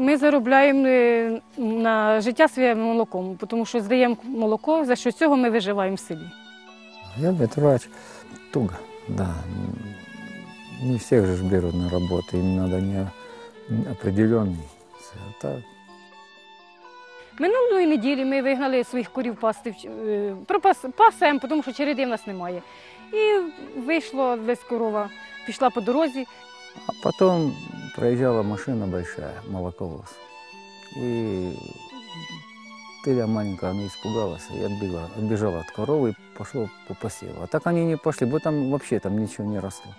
Ми заробляємо е, на життя своїм молоком, тому що здаємо молоко, за що цього ми виживаємо в селі. Я ветврач. Туго, да. Не всех же ж берут на работу, им надо не определенный. А так, Минулої неділі ми вигнали своїх корів пасти, е, пропас, пасем, тому що череди в нас немає. І вийшла десь корова, пішла по дорозі, А потом проезжала машина большая, молоковоз. И Тыля маленькая, она испугалась и отбегала, отбежала от коровы и пошла по посеву. А так они не пошли, бо там вообще там ничего не росло.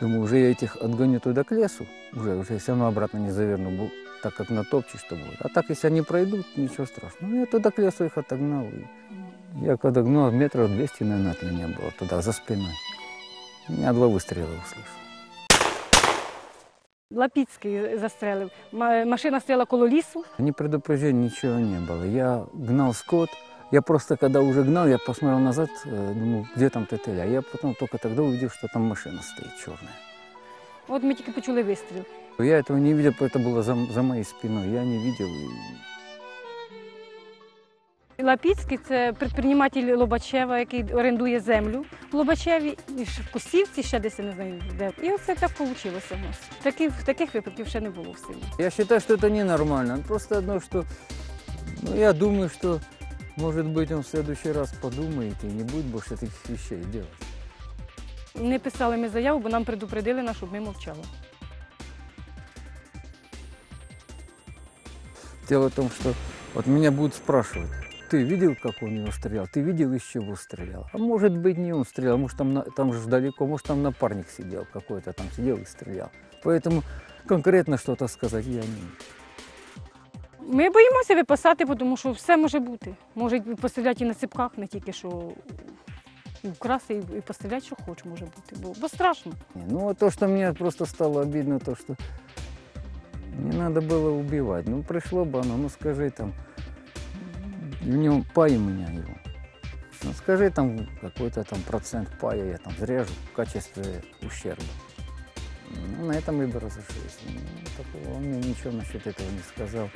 Думаю, уже я этих отгоню туда к лесу, уже, уже все равно обратно не заверну, так как натопчешь, что будет. А так, если они пройдут, ничего страшного. Ну, я туда к лесу их отогнал. и Я когда гнал, метров 200, наверное, от меня было туда, за спиной. Я два выстрела услышал. Лапіцький застрелив. Ма- Машина стояла коло лісу. Ни предупреждения, ничего не было. Я гнал скот. Я просто, когда уже гнал, я посмотрел назад, э, думаю, где там ТТЛ. А я потом только тогда увидел, что там машина стоит черная. От ми тільки почули вистріл. Я этого не видел, это было за, за моей спиной. Я не видел. Лапіцький це підприєматель Лобачева, який орендує землю в Лобачеві, і в Косівці, ще десь я не знаю де. І оце так вийшло у нас. Таких, таких випадків ще не було в селі. Я считаю, что это ненормально. Просто одно, что... Ну, я думаю, что, может быть, он в следующий раз подумает и не будет больше таких вещей делать. Не писали ми заяву, бо нам предупредили, нас, щоб ми мовчали. Дело в том, что вот меня будут спрашивать, ты видел, как он его стрелял? Ты видел, из чего стрелял? А может быть, не он стрелял, может, там, на- там же далеко, может, там напарник сидел какой-то, там сидел и стрелял. Поэтому конкретно что-то сказать я не могу. Ми боїмося випасати, бо тому що все може бути. Можуть постріляти і на ципках, не тільки що і вкрасти, і і постріляти, що хоч може бути. Бо, бо страшно. Не, Ну, вот то, что мне просто стало обидно, то, что не надо было убивать. Ну, пришло бы оно, ну, скажи там, В нем пай у меня его. Ну, скажи там какой-то там процент пая я там зарежу в качестве ущерба. Ну, на этом мы бы разошлись. Ну, такого он мне ничего насчет этого не сказал.